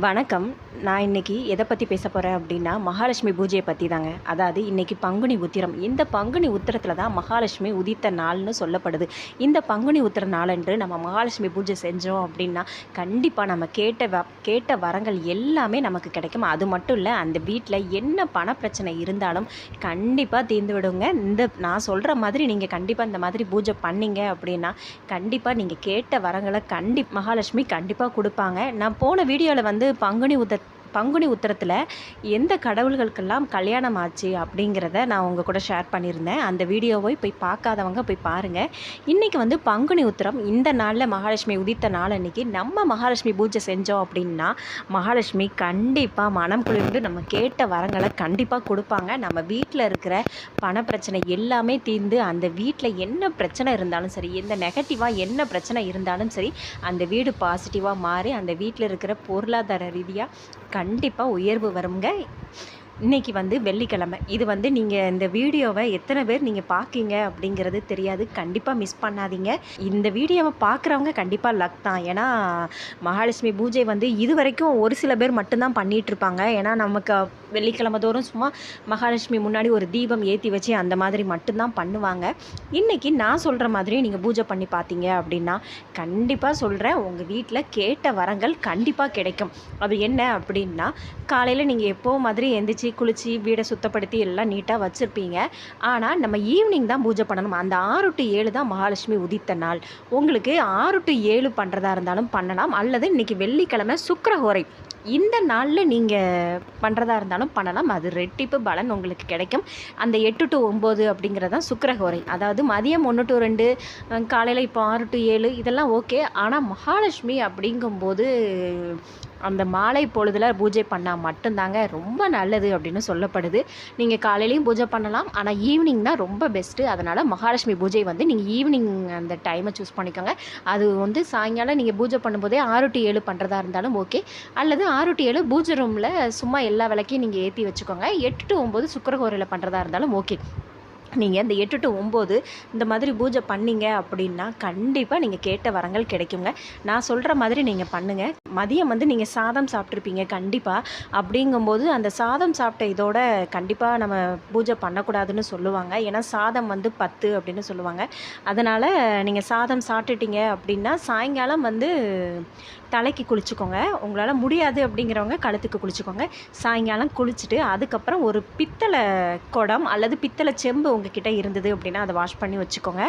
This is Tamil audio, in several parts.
வணக்கம். நான் இன்னைக்கு எதை பற்றி பேச போகிறேன் அப்படின்னா மகாலட்சுமி பூஜையை பற்றி தாங்க அதாவது இன்றைக்கி பங்குனி உத்திரம். இந்த பங்குனி உத்திரத்தில் தான் மகாலட்சுமி உதித்த நாள்னு சொல்லப்படுது. இந்த பங்குனி உத்திர நாளன்று நம்ம மகாலட்சுமி பூஜை செஞ்சோம் அப்படின்னா கண்டிப்பாக நம்ம கேட்ட வ கேட்ட வரங்கள் எல்லாமே நமக்கு கிடைக்கும். அது மட்டும் இல்லை அந்த வீட்டில் என்ன பணப்பிரச்சனை இருந்தாலும் கண்டிப்பாக தீர்ந்து விடுங்க. இந்த நான் சொல்கிற மாதிரி நீங்கள் கண்டிப்பாக இந்த மாதிரி பூஜை பண்ணிங்க அப்படின்னா கண்டிப்பாக நீங்கள் கேட்ட வரங்களை கண்டி மகாலட்சுமி கண்டிப்பாக கொடுப்பாங்க. நான் போன வீடியோவில் வந்து வந்து பங்குனி உத பங்குனி உத்தரத்தில் எந்த கடவுள்களுக்கெல்லாம் கல்யாணம் ஆச்சு அப்படிங்கிறத நான் உங்கள் கூட ஷேர் பண்ணியிருந்தேன். அந்த வீடியோவை போய் பார்க்காதவங்க போய் பாருங்கள் இன்றைக்கி வந்து பங்குனி உத்திரம் இந்த நாளில் மகாலட்சுமி உதித்த நாள் அன்றைக்கி நம்ம மகாலட்சுமி பூஜை செஞ்சோம் அப்படின்னா மகாலட்சுமி கண்டிப்பாக மனம் குளிர்ந்து நம்ம கேட்ட வரங்களை கண்டிப்பாக கொடுப்பாங்க. நம்ம வீட்டில் இருக்கிற பண பிரச்சனை எல்லாமே தீர்ந்து அந்த வீட்டில் என்ன பிரச்சனை இருந்தாலும் சரி எந்த நெகட்டிவாக என்ன பிரச்சனை இருந்தாலும் சரி அந்த வீடு பாசிட்டிவாக மாறி அந்த வீட்டில் இருக்கிற பொருளாதார ரீதியாக கண்டிப்பாக உயர்வு வருங்க. இன்னைக்கு வந்து வெள்ளிக்கிழமை. இது வந்து நீங்கள் இந்த வீடியோவை எத்தனை பேர் நீங்கள் பார்க்கீங்க அப்படிங்கிறது தெரியாது. கண்டிப்பாக மிஸ் பண்ணாதீங்க. இந்த வீடியோவை பார்க்குறவங்க கண்டிப்பாக லக் தான். ஏன்னா மகாலட்சுமி பூஜை வந்து இது வரைக்கும் ஒரு சில பேர் மட்டும்தான் பண்ணிகிட்ருப்பாங்க ஏன்னா நமக்கு வெள்ளிக்கிழமை தோறும் சும்மா மகாலட்சுமி முன்னாடி ஒரு தீபம் ஏற்றி வச்சு அந்த மாதிரி மட்டும்தான் பண்ணுவாங்க. இன்றைக்கி நான் சொல்கிற மாதிரி நீங்கள் பூஜை பண்ணி பார்த்தீங்க அப்படின்னா கண்டிப்பாக சொல்கிறேன் உங்கள் வீட்டில் கேட்ட வரங்கள் கண்டிப்பாக கிடைக்கும். அது என்ன அப்படின்னா காலையில் நீங்கள் எப்போ மாதிரி எந்திரிச்சு குளித்து வீடை சுத்தப்படுத்தி எல்லாம் நீட்டாக வச்சுருப்பீங்க. ஆனால் நம்ம ஈவினிங் தான் பூஜை பண்ணணும். அந்த ஆறு டு ஏழு தான் மகாலட்சுமி உதித்த நாள். உங்களுக்கு ஆறு டு ஏழு பண்ணுறதா இருந்தாலும் பண்ணலாம். அல்லது இன்றைக்கி வெள்ளிக்கிழமை சுக்கரஹோரை. இந்த நாளில் நீங்கள் பண்ணுறதா இருந்தாலும் பண்ணலாம். அது ரெட்டிப்பு பலன் உங்களுக்கு கிடைக்கும். அந்த எட்டு டு ஒம்பது அப்படிங்கிறது தான் சுக்கரஹோரை. அதாவது மதியம் ஒன்று டு ரெண்டு காலையில் இப்போ ஆறு டு ஏழு இதெல்லாம் ஓகே ஆனால் மகாலட்சுமி அப்படிங்கும்போது அந்த மாலை பொழுதில் பூஜை பண்ணால் மட்டும்தாங்க ரொம்ப நல்லது அப்படின்னு சொல்லப்படுது. நீங்கள் காலையிலையும் பூஜை பண்ணலாம். ஆனால் ஈவினிங் தான் ரொம்ப பெஸ்ட்டு அதனால் மகாலட்சுமி பூஜை வந்து நீங்கள் ஈவினிங் அந்த டைமை சூஸ் பண்ணிக்கோங்க. அது வந்து சாயங்காலம் நீங்கள் பூஜை பண்ணும்போதே ஆறு டு ஏழு பண்ணுறதா இருந்தாலும் ஓகே அல்லது ஆறு டு ஏழு பூஜை ரூமில் சும்மா எல்லா விளக்கையும் நீங்கள் ஏற்றி வச்சுக்கோங்க. எட்டு டு ஒம்பது சுக்கரகோரையில் பண்ணுறதா இருந்தாலும் ஓகே நீங்கள் இந்த எட்டு டு ஒம்பது இந்த மாதிரி பூஜை பண்ணீங்க அப்படின்னா கண்டிப்பாக நீங்கள் கேட்ட வரங்கள் கிடைக்குங்க. நான் சொல்கிற மாதிரி நீங்கள் பண்ணுங்கள் மதியம் வந்து நீங்கள் சாதம் சாப்பிட்ருப்பீங்க கண்டிப்பாக அப்படிங்கும்போது அந்த சாதம் சாப்பிட்ட இதோட கண்டிப்பாக நம்ம பூஜை பண்ணக்கூடாதுன்னு சொல்லுவாங்க. ஏன்னா சாதம் வந்து பத்து அப்படின்னு சொல்லுவாங்க. அதனால் நீங்கள் சாதம் சாப்பிட்டுட்டீங்க அப்படின்னா சாயங்காலம் வந்து தலைக்கு குளிச்சுக்கோங்க. உங்களால் முடியாது அப்படிங்கிறவங்க கழுத்துக்கு குளிச்சுக்கோங்க. சாயங்காலம் குளிச்சுட்டு அதுக்கப்புறம் ஒரு பித்தளை குடம் அல்லது பித்தளை செம்பு உங்ககிட்ட இருந்தது அப்படின்னா அதை வாஷ் பண்ணி வச்சுக்கோங்க.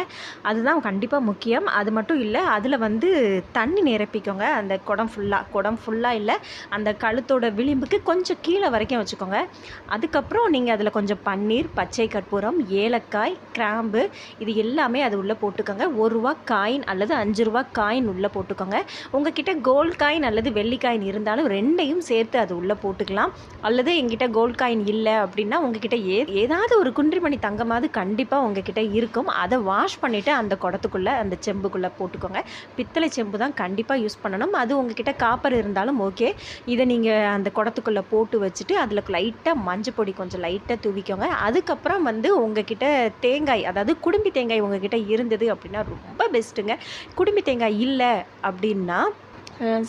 அதுதான் கண்டிப்பாக முக்கியம். அது மட்டும் இல்லை அதில் வந்து தண்ணி நிரப்பிக்கோங்க. அந்த குடம் ஃபுல்லாக குடம் ஃபுல்லாக இல்லை அந்த கழுத்தோட விளிம்புக்கு கொஞ்சம் கீழே வரைக்கும் வச்சுக்கோங்க. அதுக்கப்புறம் நீங்கள் அதில் கொஞ்சம் பன்னீர் பச்சை கற்பூரம் ஏலக்காய் கிராம்பு இது எல்லாமே அது உள்ளே போட்டுக்கோங்க. ஒரு ரூபா காயின் அல்லது அஞ்சு ரூபா காயின் உள்ளே போட்டுக்கோங்க. உங்ககிட்ட கோல்ட் காயின் அல்லது வெள்ளி காயின் இருந்தாலும் ரெண்டையும் சேர்த்து அது உள்ளே போட்டுக்கலாம். அல்லது எங்கிட்ட கோல்ட் காயின் இல்லை அப்படின்னா உங்ககிட்ட ஏ ஏதாவது ஒரு குன்றிமணி தங்கமாவது கண்டிப்பாக உங்ககிட்ட இருக்கும். அதை வாஷ் பண்ணிவிட்டு அந்த குடத்துக்குள்ளே அந்த செம்புக்குள்ளே போட்டுக்கோங்க. பித்தளை செம்பு தான் கண்டிப்பாக யூஸ் பண்ணணும். அது உங்ககிட்ட காப்பர் இருந்தாலும் ஓகே இதை நீங்கள் அந்த குடத்துக்குள்ளே போட்டு வச்சுட்டு அதில் லைட்டாக மஞ்சள் பொடி கொஞ்சம் லைட்டாக தூவிக்கோங்க. அதுக்கப்புறம் வந்து உங்ககிட்ட தேங்காய் அதாவது குடும்பி தேங்காய் உங்ககிட்ட இருந்தது அப்படின்னா ரொம்ப பெஸ்ட்டுங்க குடும்பி தேங்காய் இல்லை அப்படின்னா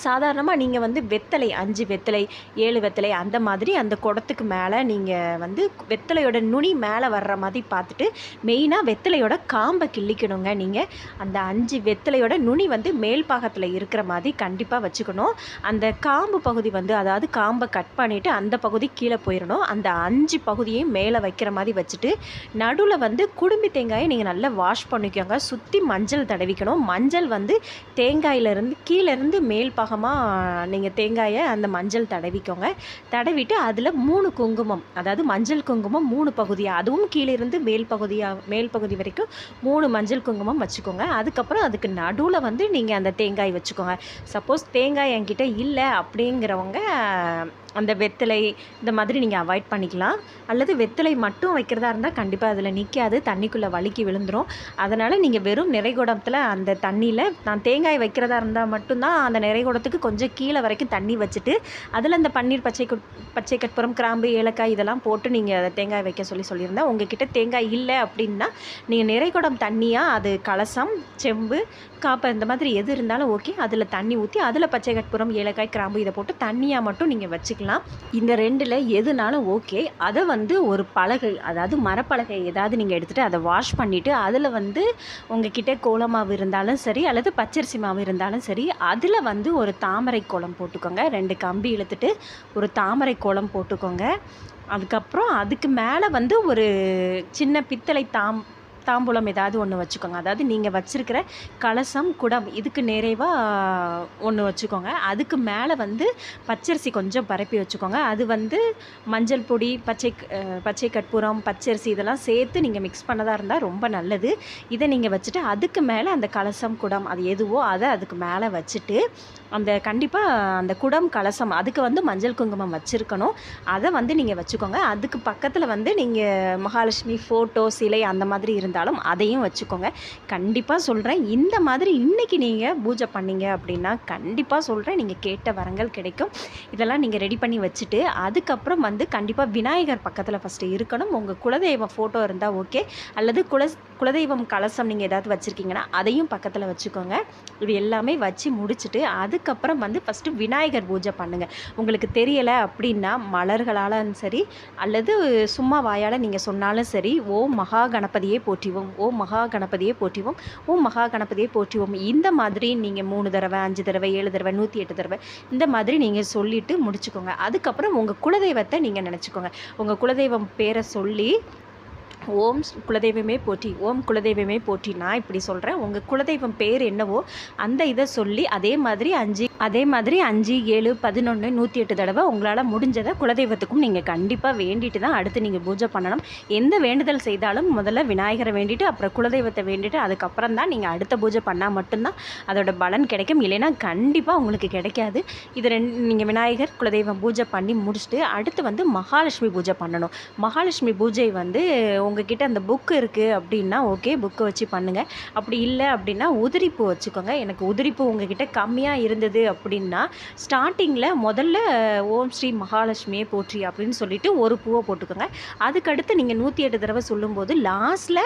சாதாரணமாக நீங்கள் வந்து வெத்தலை அஞ்சு வெத்தலை ஏழு வெத்தலை அந்த மாதிரி அந்த குடத்துக்கு மேலே நீங்கள் வந்து வெத்தலையோட நுனி மேலே வர்ற மாதிரி பார்த்துட்டு மெயினாக வெத்தலையோட காம்பை கிள்ளிக்கணுங்க நீங்கள் அந்த அஞ்சு வெத்தலையோட நுனி வந்து மேல் பாகத்தில் இருக்கிற மாதிரி கண்டிப்பாக வச்சுக்கணும். அந்த காம்பு பகுதி வந்து அதாவது காம்பை கட் பண்ணிவிட்டு அந்த பகுதி கீழே போயிடணும் அந்த அஞ்சு பகுதியையும் மேலே வைக்கிற மாதிரி வச்சுட்டு நடுவில் வந்து குடும்பி தேங்காயை நீங்கள் நல்லா வாஷ் பண்ணிக்கோங்க. சுற்றி மஞ்சள் தடவிக்கணும். மஞ்சள் வந்து தேங்காயிலேருந்து கீழேருந்து மே மேல் பாகமாக நீங்கள் தேங்காயை அந்த மஞ்சள் தடவிக்கோங்க. தடவிட்டு அதில் மூணு குங்குமம் அதாவது மஞ்சள் குங்குமம் மூணு பகுதியாக அதுவும் கீழிருந்து மேல் பகுதியாக மேல் பகுதி வரைக்கும் மூணு மஞ்சள் குங்குமம் வச்சுக்கோங்க. அதுக்கப்புறம் அதுக்கு நடுவில் வந்து நீங்கள் அந்த தேங்காய் வச்சுக்கோங்க. சப்போஸ் தேங்காய் என்கிட்ட இல்லை அப்படிங்கிறவங்க அந்த வெத்தலை இந்த மாதிரி நீங்கள் அவாய்ட் பண்ணிக்கலாம். அல்லது வெத்தலை மட்டும் வைக்கிறதா இருந்தால் கண்டிப்பாக அதில் நிற்காது தண்ணிக்குள்ளே வழுக்கி விழுந்துடும் அதனால் நீங்கள் வெறும் நிறைகுடத்தில் அந்த தண்ணியில் நான் தேங்காய் வைக்கிறதா இருந்தால் மட்டும்தான் அந்த நிறைகுடத்துக்கு கொஞ்சம் கீழே வரைக்கும் தண்ணி வச்சுட்டு அதில் இந்த பன்னீர் பச்சை பச்சை கற்பூரம் கிராம்பு ஏலக்காய் இதெல்லாம் போட்டு நீங்கள் தேங்காய் வைக்க சொல்லி சொல்லியிருந்தேன் உங்ககிட்ட தேங்காய் இல்லை அப்படின்னா நீங்கள் நிறைகுடம் தண்ணியாக அது கலசம் செம்பு காப்பை இந்த மாதிரி எது இருந்தாலும் ஓகே அதில் தண்ணி ஊற்றி அதில் பச்சை கற்பூரம் ஏலக்காய் கிராம்பு இதை போட்டு தண்ணியாக மட்டும் நீங்கள் வச்சுக்கலாம். இந்த ரெண்டில் எதுனாலும் ஓகே அதை வந்து ஒரு பலகை அதாவது மரப்பலகை ஏதாவது நீங்கள் எடுத்துகிட்டு அதை வாஷ் பண்ணிவிட்டு அதில் வந்து உங்ககிட்ட கோலமாவு இருந்தாலும் சரி அல்லது பச்சரிசி மாவு இருந்தாலும் சரி அதில் வந்து வந்து ஒரு தாமரை கோலம் போட்டுக்கோங்க. ரெண்டு கம்பி இழுத்துட்டு ஒரு தாமரை கோலம் போட்டுக்கோங்க. அதுக்கப்புறம் அதுக்கு மேலே வந்து ஒரு சின்ன பித்தளை தாம் தாம்பூலம் ஏதாவது ஒன்று வச்சுக்கோங்க. அதாவது நீங்கள் வச்சுருக்கிற கலசம் குடம் இதுக்கு நிறைவாக ஒன்று வச்சுக்கோங்க. அதுக்கு மேலே வந்து பச்சரிசி கொஞ்சம் பரப்பி வச்சுக்கோங்க. அது வந்து மஞ்சள் பொடி பச்சை பச்சை கற்பூரம் பச்சரிசி இதெல்லாம் சேர்த்து நீங்கள் மிக்ஸ் பண்ணதாக இருந்தால் ரொம்ப நல்லது. இதை நீங்கள் வச்சுட்டு அதுக்கு மேலே அந்த கலசம் குடம் அது எதுவோ அதை அதுக்கு மேலே வச்சுட்டு அந்த கண்டிப்பாக அந்த குடம் கலசம் அதுக்கு வந்து மஞ்சள் குங்குமம் வச்சுருக்கணும். அதை வந்து நீங்கள் வச்சுக்கோங்க. அதுக்கு பக்கத்தில் வந்து நீங்கள் மகாலட்சுமி ஃபோட்டோ சிலை அந்த மாதிரி இருந்தாலும் அதையும் வச்சுக்கோங்க. கண்டிப்பாக சொல்கிறேன் இந்த மாதிரி இன்றைக்கி நீங்கள் பூஜை பண்ணீங்க அப்படின்னா கண்டிப்பாக சொல்கிறேன் நீங்கள் கேட்ட வரங்கள் கிடைக்கும். இதெல்லாம் நீங்கள் ரெடி பண்ணி வச்சுட்டு அதுக்கப்புறம் வந்து கண்டிப்பாக விநாயகர் பக்கத்தில் ஃபஸ்ட்டு இருக்கணும். உங்கள் குலதெய்வ ஃபோட்டோ இருந்தால் ஓகே அல்லது குல குலதெய்வம் கலசம் நீங்கள் ஏதாவது வச்சுருக்கீங்கன்னா அதையும் பக்கத்தில் வச்சுக்கோங்க. இது எல்லாமே வச்சு முடிச்சுட்டு அதுக்கப்புறம் வந்து ஃபஸ்ட்டு விநாயகர் பூஜை பண்ணுங்கள் உங்களுக்கு தெரியலை அப்படின்னா மலர்களாலும் சரி அல்லது சும்மா வாயால் நீங்கள் சொன்னாலும் சரி ஓம் மகா கணபதியே போற்றிவோம் ஓம் மகா கணபதியே போற்றிவோம் ஓம் மகா கணபதியே போற்றிவோம். இந்த மாதிரி நீங்கள் மூணு தடவை அஞ்சு தடவை ஏழு தடவை நூற்றி எட்டு தடவை இந்த மாதிரி நீங்கள் சொல்லிட்டு முடிச்சுக்கோங்க. அதுக்கப்புறம் உங்கள் குலதெய்வத்தை நீங்கள் நினச்சிக்கோங்க. உங்கள் குலதெய்வம் பேரை சொல்லி ஓம் ஸ்- குலதெய்வமே போற்றி ஓம் குலதெய்வமே போற்றி. நான் இப்படி சொல்கிறேன் உங்கள் குலதெய்வம் பேர் என்னவோ அந்த இதை சொல்லி அதே மாதிரி அஞ்சு அதே மாதிரி அஞ்சு ஏழு பதினொன்று நூற்றி எட்டு தடவை உங்களால் முடிஞ்சதை குலதெய்வத்துக்கும் நீங்கள் கண்டிப்பாக வேண்டிட்டு தான் அடுத்து நீங்கள் பூஜை பண்ணணும். எந்த வேண்டுதல் செய்தாலும் முதல்ல விநாயகரை வேண்டிட்டு அப்புறம் குலதெய்வத்தை வேண்டிட்டு அதுக்கப்புறம் தான் நீங்கள் அடுத்த பூஜை பண்ணால் மட்டும்தான் அதோட பலன் கிடைக்கும். இல்லைன்னா கண்டிப்பாக உங்களுக்கு கிடைக்காது. இது ரெண்டு நீங்கள் விநாயகர் குலதெய்வம் பூஜை பண்ணி முடிச்சுட்டு அடுத்து வந்து மகாலட்சுமி பூஜை பண்ணணும். மகாலட்சுமி பூஜை வந்து உங்ககிட்ட அந்த புக் இருக்குது அப்படின்னா ஓகே புக்கை வச்சு பண்ணுங்கள் அப்படி இல்லை அப்படின்னா உதிரிப்பூ வச்சுக்கோங்க. எனக்கு உதிரிப்பு உங்ககிட்ட கம்மியாக இருந்தது அப்படின்னா ஸ்டார்டிங்கில் முதல்ல ஓம் ஸ்ரீ மகாலட்சுமியே போற்றி அப்படின்னு சொல்லிட்டு ஒரு பூவை போட்டுக்கோங்க. அதுக்கடுத்து நீங்கள் நூற்றி எட்டு தடவை சொல்லும்போது லாஸ்ட்டில்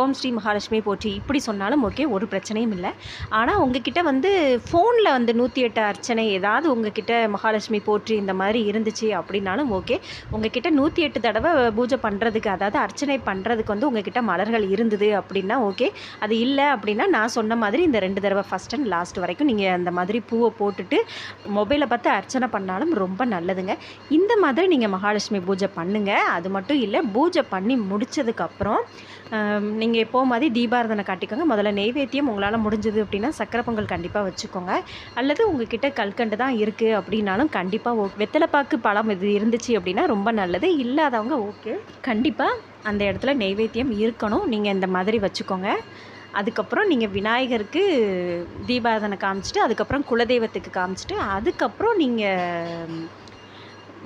ஓம் ஸ்ரீ மகாலட்சுமியை போற்றி. இப்படி சொன்னாலும் ஓகே ஒரு பிரச்சனையும் இல்லை. ஆனால் உங்ககிட்ட வந்து ஃபோனில் வந்து நூற்றி எட்டு அர்ச்சனை ஏதாவது உங்ககிட்ட மகாலட்சுமி போற்றி இந்த மாதிரி இருந்துச்சு அப்படின்னாலும் ஓகே உங்ககிட்ட நூற்றி எட்டு தடவை பூஜை பண்ணுறதுக்கு அதாவது அர்ச்சனை பண்ணுறதுக்கு வந்து உங்ககிட்ட மலர்கள் இருந்தது அப்படின்னா ஓகே. அது இல்லை அப்படின்னா நான் சொன்ன மாதிரி இந்த ரெண்டு தடவை ஃபஸ்ட் அண்ட் லாஸ்ட் வரைக்கும் நீங்கள் அந்த மாதிரி பூவை போட்டுட்டு மொபைலை பார்த்து அர்ச்சனை பண்ணாலும் ரொம்ப நல்லதுங்க. இந்த மாதிரி நீங்கள் மகாலட்சுமி பூஜை பண்ணுங்கள் அது மட்டும் இல்லை பூஜை பண்ணி முடித்ததுக்கப்புறம் நீங்கள் எப்போ மாதிரி தீபாரதனை காட்டிக்கோங்க. முதல்ல நெய்வேத்தியம் உங்களால் முடிஞ்சது அப்படின்னா சக்கரை பொங்கல் கண்டிப்பாக வச்சுக்கோங்க. அல்லது உங்ககிட்ட கல்கண்டு தான் இருக்குது அப்படின்னாலும் கண்டிப்பாக ஓ வெத்தலைப்பாக்கு பழம் இது இருந்துச்சு அப்படின்னா ரொம்ப நல்லது. இல்லாதவங்க ஓகே. கண்டிப்பாக அந்த இடத்துல நெய்வேத்தியம் இருக்கணும். நீங்கள் இந்த மாதிரி வச்சுக்கோங்க. அதுக்கப்புறம் நீங்கள் விநாயகருக்கு தீபாரதனை காமிச்சிட்டு அதுக்கப்புறம் குலதெய்வத்துக்கு காமிச்சிட்டு அதுக்கப்புறம் நீங்கள்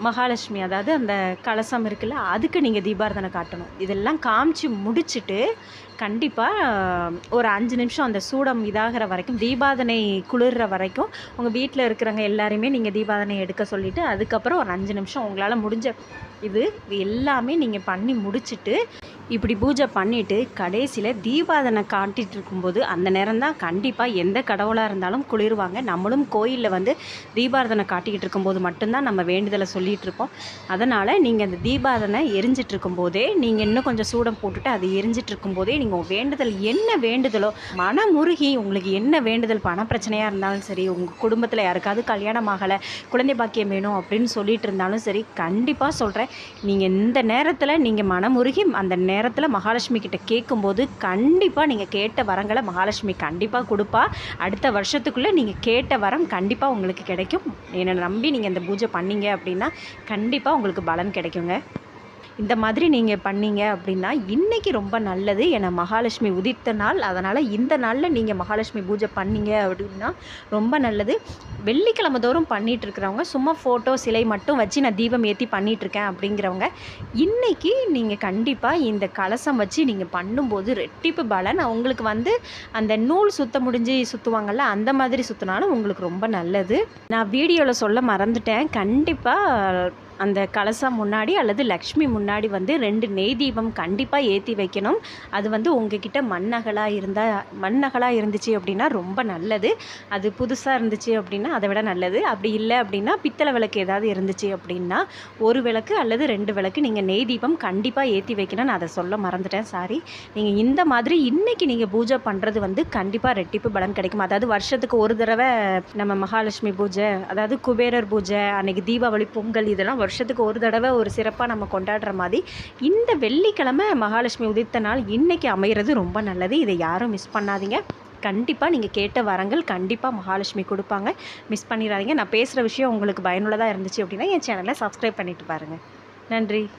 மகாலட்சுமி அதாவது அந்த கலசம் இருக்குல்ல அதுக்கு நீங்கள் தீபாரதனை காட்டணும். இதெல்லாம் காமிச்சு முடிச்சுட்டு கண்டிப்பாக ஒரு அஞ்சு நிமிஷம் அந்த சூடம் இதாகிற வரைக்கும் தீபாதனை குளிர்ற வரைக்கும் உங்கள் வீட்டில் இருக்கிறவங்க எல்லாரையுமே நீங்கள் தீபாதனை எடுக்க சொல்லிவிட்டு அதுக்கப்புறம் ஒரு அஞ்சு நிமிஷம் உங்களால் முடிஞ்ச இது எல்லாமே நீங்கள் பண்ணி முடிச்சிட்டு இப்படி பூஜை பண்ணிவிட்டு கடைசியில் தீபாதனை காட்டிகிட்டு இருக்கும்போது அந்த நேரம் தான் கண்டிப்பாக எந்த கடவுளாக இருந்தாலும் குளிருவாங்க. நம்மளும் கோயிலில் வந்து தீபாரதனை காட்டிக்கிட்டு இருக்கும்போது மட்டும்தான் நம்ம வேண்டுதலை சொல்லிகிட்டு இருப்போம். அதனால் நீங்கள் அந்த தீபாரதனை எரிஞ்சிட்டு இருக்கும்போதே நீங்கள் இன்னும் கொஞ்சம் சூடம் போட்டுட்டு அது எரிஞ்சிட்டு இருக்கும்போதே நீங்கள் வேண்டுதல் என்ன வேண்டுதலோ மனமுருகி உங்களுக்கு என்ன வேண்டுதல் பண பிரச்சனையாக இருந்தாலும் சரி உங்கள் குடும்பத்தில் யாருக்காவது கல்யாணம் ஆகலை குழந்தை பாக்கியம் வேணும் அப்படின்னு சொல்லிட்டு இருந்தாலும் சரி கண்டிப்பாக சொல்கிறேன் நீங்கள் இந்த நேரத்தில் நீங்கள் மனமுருகி அந்த நேரத்தில் மகாலட்சுமி கிட்ட கேட்கும்போது கண்டிப்பாக நீங்கள் கேட்ட வரங்களை மகாலட்சுமி கண்டிப்பாக கொடுப்பா. அடுத்த வருஷத்துக்குள்ளே நீங்கள் கேட்ட வரம் கண்டிப்பாக உங்களுக்கு கிடைக்கும். என்னை நம்பி நீங்கள் இந்த பூஜை பண்ணீங்க அப்படின்னா கண்டிப்பாக உங்களுக்கு பலன் கிடைக்குங்க. இந்த மாதிரி நீங்கள் பண்ணீங்க அப்படின்னா இன்றைக்கி ரொம்ப நல்லது. ஏன்னா மகாலட்சுமி உதித்த நாள். அதனால் இந்த நாளில் நீங்கள் மகாலட்சுமி பூஜை பண்ணீங்க அப்படின்னா ரொம்ப நல்லது. வெள்ளிக்கிழமை தோறும் பண்ணிட்டு இருக்கிறவங்க சும்மா ஃபோட்டோ சிலை மட்டும் வச்சு நான் தீபம் ஏற்றி பண்ணிகிட்ருக்கேன் அப்படிங்கிறவங்க இன்றைக்கி நீங்கள் கண்டிப்பாக இந்த கலசம் வச்சு நீங்கள் பண்ணும்போது ரெட்டிப்பு பலன். உங்களுக்கு வந்து அந்த நூல் சுத்த முடிஞ்சு சுற்றுவாங்கள்ல அந்த மாதிரி சுற்றினாலும் உங்களுக்கு ரொம்ப நல்லது. நான் வீடியோவில் சொல்ல மறந்துட்டேன். கண்டிப்பாக அந்த கலசம் முன்னாடி அல்லது லக்ஷ்மி முன்னாடி வந்து ரெண்டு நெய் தீபம் கண்டிப்பாக ஏற்றி வைக்கணும். அது வந்து உங்ககிட்ட மண்ணகலாக இருந்தால் மண்ணகலாக இருந்துச்சு அப்படின்னா ரொம்ப நல்லது. அது புதுசாக இருந்துச்சு அப்படின்னா அதை விட நல்லது. அப்படி இல்லை அப்படின்னா பித்தளை விளக்கு ஏதாவது இருந்துச்சு அப்படின்னா ஒரு விளக்கு அல்லது ரெண்டு விளக்கு நீங்கள் நெய் தீபம் கண்டிப்பாக ஏற்றி வைக்கணும் நான் அதை சொல்ல மறந்துட்டேன் சாரி. நீங்கள் இந்த மாதிரி இன்றைக்கி நீங்கள் பூஜை பண்ணுறது வந்து கண்டிப்பாக ரெட்டிப்பு பலன் கிடைக்கும். அதாவது வருஷத்துக்கு ஒரு தடவை நம்ம மகாலட்சுமி பூஜை அதாவது குபேரர் பூஜை அன்னைக்கு தீபாவளி பொங்கல் இதெல்லாம் வருஷத்துக்கு ஒரு தடவை ஒரு சிறப்பாக நம்ம கொண்டாடுற மாதிரி இந்த வெள்ளிக்கிழமை மகாலட்சுமி உதித்த நாள் இன்றைக்கி அமைகிறது ரொம்ப நல்லது. இதை யாரும் மிஸ் பண்ணாதீங்க. கண்டிப்பாக நீங்கள் கேட்ட வரங்கள் கண்டிப்பாக மகாலட்சுமி கொடுப்பாங்க. மிஸ் பண்ணிடாதீங்க. நான் பேசுகிற விஷயம் உங்களுக்கு பயனுள்ளதாக இருந்துச்சு அப்படின்னா என் சேனலை சப்ஸ்கிரைப் பண்ணிட்டு பாருங்கள் நன்றி.